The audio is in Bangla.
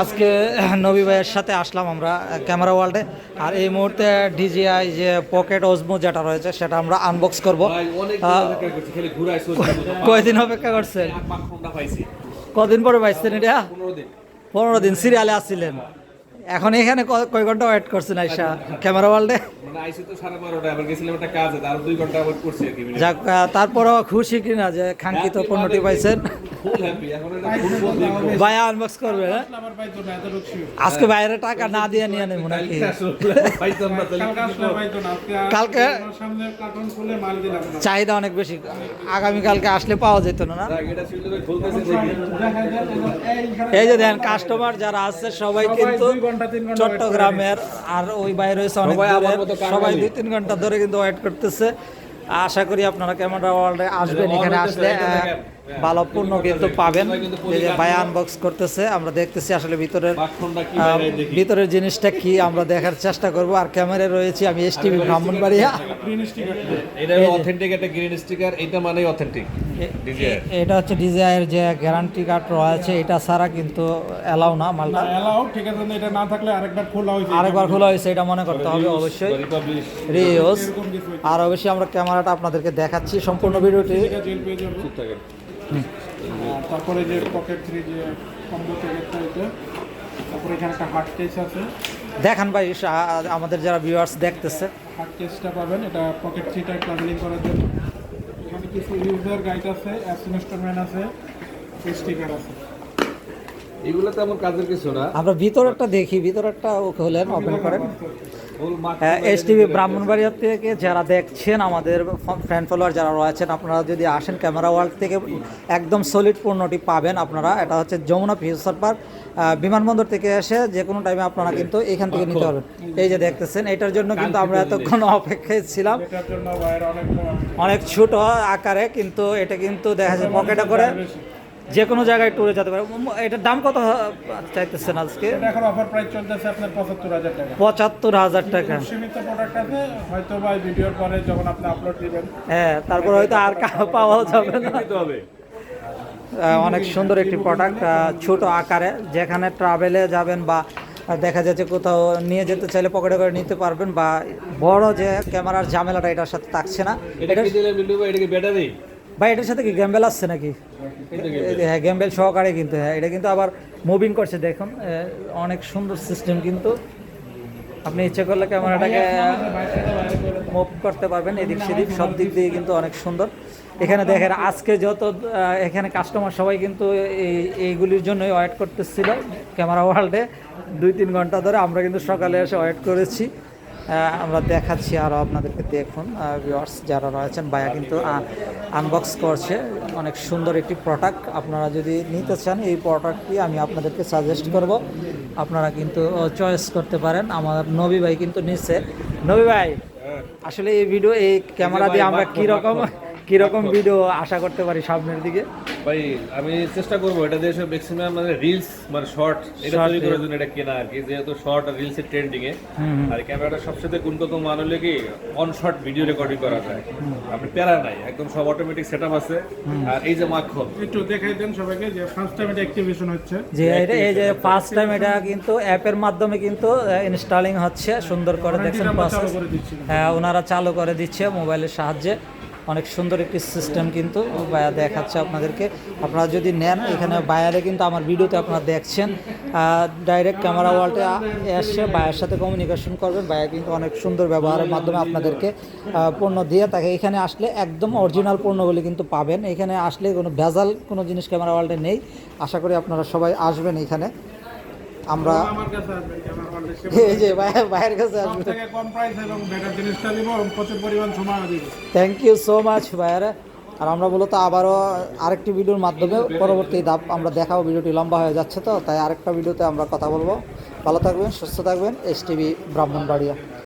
আজকে নবী ভাইয়ের সাথে আসলাম আমরা ক্যামেরা ওয়ার্ল্ডে। আর এই মুহূর্তে ডিজিআই যে পকেট ওজমো যেটা রয়েছে সেটা আমরা আনবক্স করব। কয়দিন অপেক্ষা করছেন? কদিন পরে পাইছেন এটা? পনেরো দিন। সিরিয়ালে আসছিলেন এখন এখানে কয় ঘণ্টা ওয়েট করছেন আইসা ক্যামেরা ওয়ার্ল্ডে? মানে যাক তারপরও খুশি কিনা যে খাঙ্কিত পণ্যটি পাইছেন। ভাই আনবক্স করবে হ্যাঁ? আজকে বাইরে টাকা না দিয়ে নিয়ে নেব নাকি? কালকে চাহিদা অনেক বেশি। আগামীকালকে আসলে পাওয়া যেত না এই যে দেখেন কাস্টমার যারা আছে সবাই কিন্তু চট্টগ্রামের আর ওই বাইরে রয়েছে অনেক সবাই দুই তিন ঘণ্টা ধরে কিন্তু ওয়েট করতেছে। আশা করি আপনারা ক্যামেরা ওয়ার্ল্ডে আসবেন এখানে আসলে ভালো পণ্য কিন্তু পাবেন। এই যে ভাই আনবক্স করতেছে আমরা দেখতেছি আসলে ভিতরের ভিতরের জিনিসটা কি আমরা দেখার চেষ্টা করব। আর ক্যামেরায় রয়েছে আমি এস টিভি ব্রাহ্মণবাড়িয়া। এটা অথেন্টিক একটা গ্রিন স্টিকার এটা মানেই অথেন্টিক ডিজায়ার এটা হচ্ছে ডিজাইয়ের যে গ্যারান্টি কার্ড রয়েছে এটা ছাড়া কিন্তু অ্যালাউ না মালটা। এলাও ঠিক আছে এটা না থাকলে আরেকবার খোলা হয়েছে আরেকবার খোলা হয়েছে এটা মনে করতে হবে অবশ্যই। রিউজ আর অবশ্যই আমরা ক্যামেরাটা আপনাদেরকে দেখাচ্ছি সম্পূর্ণ ভিডিওটি। তারপরে যে পকেট থ্রি যে কম্বো প্যাকেটটা এটা তারপরে এখানে একটা হার্ড কেস আছে। দেখান ভাই আমাদের যারা ভিউয়ার্স দেখতেছে। হার্ড কেসটা পাবেন এটা পকেট থ্রিটা ট্রাভেলিং করার জন্য। এখানে কিছু ইউজার গাইড আছে অ্যাপস ইনস্টলমেন্ট আছে স্টিকার আছে। এগুলো তেমন কাজের কিছু না। আমরা ভিতরেরটা দেখি ভিতরেরটা হলেন ওপেন করেন। ফুল মাত্র এস টিভি ব্রাহ্মণবাড়িয়া থেকে যারা দেখছেন আমাদের ফ্রেন্ড ফলোয়ার যারা রয়েছেন আপনারা যদি আসেন ক্যামেরা ওয়ার্ল্ড থেকে একদম সলিড পণ্যটি পাবেন আপনারা। এটা হচ্ছে যমুনা ফিউচার পার্ক বিমানবন্দর থেকে এসে যে কোনো টাইমে আপনারা কিন্তু এখান থেকে নিতে পারবেন। এই যে দেখতেছেন এটার জন্য কিন্তু আমরা এতক্ষণ অপেক্ষায় ছিলাম। অনেক ছোট আকারে কিন্তু এটা কিন্তু দেখা যায় পকেটে করে। যে কোনো জায়গায় ট্যুরে যেতে পারে। এটার দাম কত চাইতেছেন আজকে এখন অফার প্রাইস চলতেছে আপনার পঁচাত্তর হাজার টাকা। পঁচাত্তর হাজার টাকা। সীমিত প্রোডাক্ট আছে হয়তো বা ভিডিওর পরে যখন আপনি আপলোড দিবেন। হ্যাঁ তারপর হয়তো আর কা- পাওয়াও যাবে না। হবে। অনেক সুন্দর একটি প্রোডাক্ট ছোট আকারে। যেখানে ট্রাভেলে যাবেন বা দেখা যাচ্ছে কোথাও নিয়ে যেতে চাইলে পকেটে করে নিতে পারবেন বা বড় যে ক্যামেরার ঝামেলাটা এটার সাথে থাকছে না। এটা কি দিলে বিল্লু ভাই এটা কি ব্যাটারি ভাই, এটার সাথে কি গ্যাম্বেল আসছে নাকি? হ্যাঁ গ্যাম্বেল সহকারে কিন্তু হ্যাঁ এটা কিন্তু আবার মুভিং করছে, দেখুন অনেক সুন্দর সিস্টেম কিন্তু। আপনি ইচ্ছে করলে ক্যামেরাটাকে মুভ করতে পারবেন, এদিক সেদিক, সব দিক দিয়ে কিন্তু অনেক সুন্দর। এখানে দেখেন, আজকে যত এখানে কাস্টমার সবাই কিন্তু এই এইগুলির জন্যই ওয়েট করতেছিল, ক্যামেরা ওয়ার্ল্ডে দুই, তিন ঘণ্টা ধরে আমরা কিন্তু সকালে এসে ওয়েট করেছি। আমরা দেখাচ্ছি আরও আপনাদেরকে দেখুন ভিউয়ার্স যারা রয়েছেন ভাইয়া কিন্তু আনবক্স করছে। অনেক সুন্দর একটি প্রোডাক্ট আপনারা যদি নিতে চান এই প্রোডাক্টটি আমি আপনাদেরকে সাজেস্ট করব। আপনারা কিন্তু চয়েস করতে পারেন। আমার নবী ভাই কিন্তু নিচ্ছে নবী ভাই আসলে এই ভিডিও এই ক্যামেরা দিয়ে আমরা কীরকম কীরকম ভিডিও আশা করতে পারি সামনের দিকে? ভাই আমি চেষ্টা করব এটা দিয়ে ম্যাক্সিমাম মানে রিলস মানে শর্ট এটা তৈরি করার জন্য এটা কেনা আর কি যেহেতু শর্ট আর রিলস এর ট্রেন্ডিং এ আর ক্যামেরাটা সবচেয়ে গুণগত মান হলে কি অন শট ভিডিও রেকর্ডিং করা যায়। আপনি প্যারা নাই একদম সব অটোমেটিক সেটআপ আছে। আর এই যে মাখন। একটু দেখাই দেন সবাইকে যে ফার্স্ট টাইম এটা অ্যাক্টিভেশন হচ্ছে। যে এটা এই যে ফার্স্ট টাইম এটা কিন্তু অ্যাপের মাধ্যমে কিন্তু ইনস্টলিং হচ্ছে সুন্দর করে দেখছেন হ্যাঁ ওনারা চালু করে দিচ্ছে মোবাইলের সাহায্যে। অনেক সুন্দর একটি সিস্টেম কিন্তু বায়া দেখাচ্ছে আপনাদেরকে। আপনারা যদি নেন, এখানে বায়ারে কিন্তু আমার ভিডিওতে আপনারা দেখছেন। ডাইরেক্ট ক্যামেরা ওয়ালটে এসে বায়ের সাথে কমিউনিকেশন করবেন। বায়া কিন্তু অনেক সুন্দর ব্যবহারের মাধ্যমে আপনাদেরকে পণ্য দিয়ে থাকে। এখানে আসলে একদম অরিজিনাল পণ্যগুলি কিন্তু পাবেন। এখানে আসলে কোনো ভেজাল কোনো জিনিস ক্যামেরা ওয়ালটে নেই। আশা করি আপনারা সবাই আসবেন এখানে। আমরা বাইরের এই যে ভাইয়ের কাছে থ্যাংক ইউ সো মাচ ভাইয়ারা। আর আমরা মূলত আবারও আরেকটি ভিডিওর মাধ্যমে পরবর্তী ধাপ আমরা দেখাবো। ভিডিওটি লম্বা হয়ে যাচ্ছে তো তাই আরেকটা ভিডিওতে আমরা কথা বলব। ভালো থাকবেন সুস্থ থাকবেন। S TV Brahmanbaria.